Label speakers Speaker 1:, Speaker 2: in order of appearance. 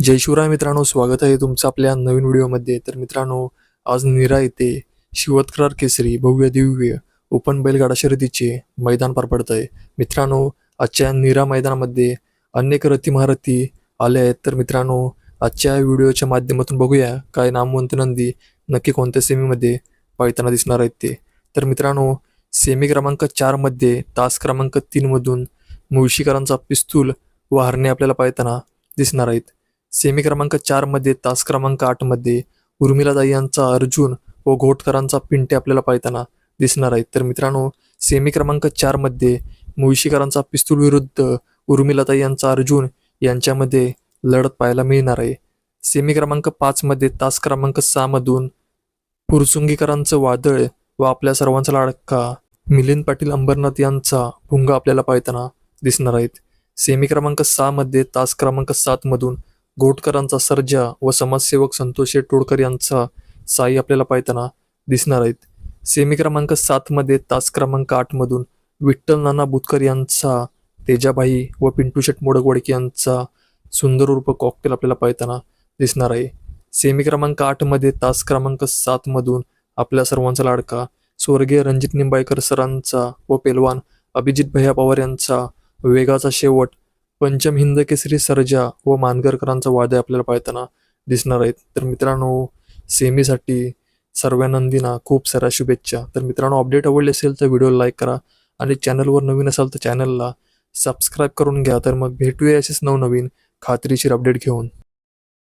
Speaker 1: जय शिवराय मित्रांनो स्वागत आहे तुमचं आपल्या नवीन व्हिडिओमध्ये. तर मित्रांनो आज निरा येथे शिवतक्रार केसरी भव्य दिव्य ओपन बैलगाडा शर्यतीचे मैदान पार पडत आहे मित्रांनो आजच्या निरा मैदानामध्ये अनेक रथी महारथी आले आहेत. तर मित्रांनो आजच्या व्हिडिओच्या माध्यमातून बघूया काय नामवंत नंदी नक्की कोणत्या सेमीमध्ये पळताना दिसणार आहेत ते. तर मित्रांनो सेमी क्रमांक चारमध्ये तास क्रमांक तीनमधून मुळशीकरांचा पिस्तूल व हरणे आपल्याला पाळताना दिसणार आहेत. सेमी क्रमांक चारमध्ये तास क्रमांक आठमध्ये उर्मिलादाई यांचा अर्जुन व घोटकरांचा पिंटे आपल्याला पाळताना दिसणार आहेत. तर मित्रांनो सेमी क्रमांक चारमध्ये मुळशीकरांचा पिस्तूल विरुद्ध उर्मिलाताई यांचा अर्जुन यांच्यामध्ये लढत पाहायला मिळणार आहे. सेमी क्रमांक पाचमध्ये तास क्रमांक सहामधून फुरसुंगीकरांचं वादळ व आपल्या सर्वांचा लाडका मिलिंद पाटील अंबरनाथ यांचा भुंगा आपल्याला पाळताना दिसणार आहेत. सेमी क्रमांक सहामध्ये तास क्रमांक सातमधून घोटकरांचा सर्जा व समाजसेवक संतोष टोडकर यांचा साई आपल्याला पाहताना दिसणार आहेत. सेमी क्रमांक सातमध्ये तास क्रमांक आठमधून विठ्ठल नाना बुतकर यांचा तेजाबाई व पिंटू शेट मोडकवडके यांचा सुंदर रूप कॉकटेल आपल्याला पाहताना दिसणार आहे. सेमी क्रमांक आठमध्ये तास क्रमांक सातमधून आपल्या सर्वांचा लाडका स्वर्गीय रणजित निंबाळकर सरांचा व पेलवान अभिजित भैया पवार यांचा वेगाचा शेवट पंचम हिंद केसरी सर्जा व मानगरकरांचा वादे आपल्याला पाळताना दिसणार आहेत. तर मित्रांनो सेमीसाठी सर्वानंदीना खूप साऱ्या शुभेच्छा. तर मित्रांनो अपडेट आवडली असेल तर व्हिडिओ लाईक करा आणि चॅनलवर नवीन असाल तर चॅनलला सबस्क्राईब करून घ्या. तर मग भेटूया असेच नवनवीन खात्रीशीर अपडेट घेऊन.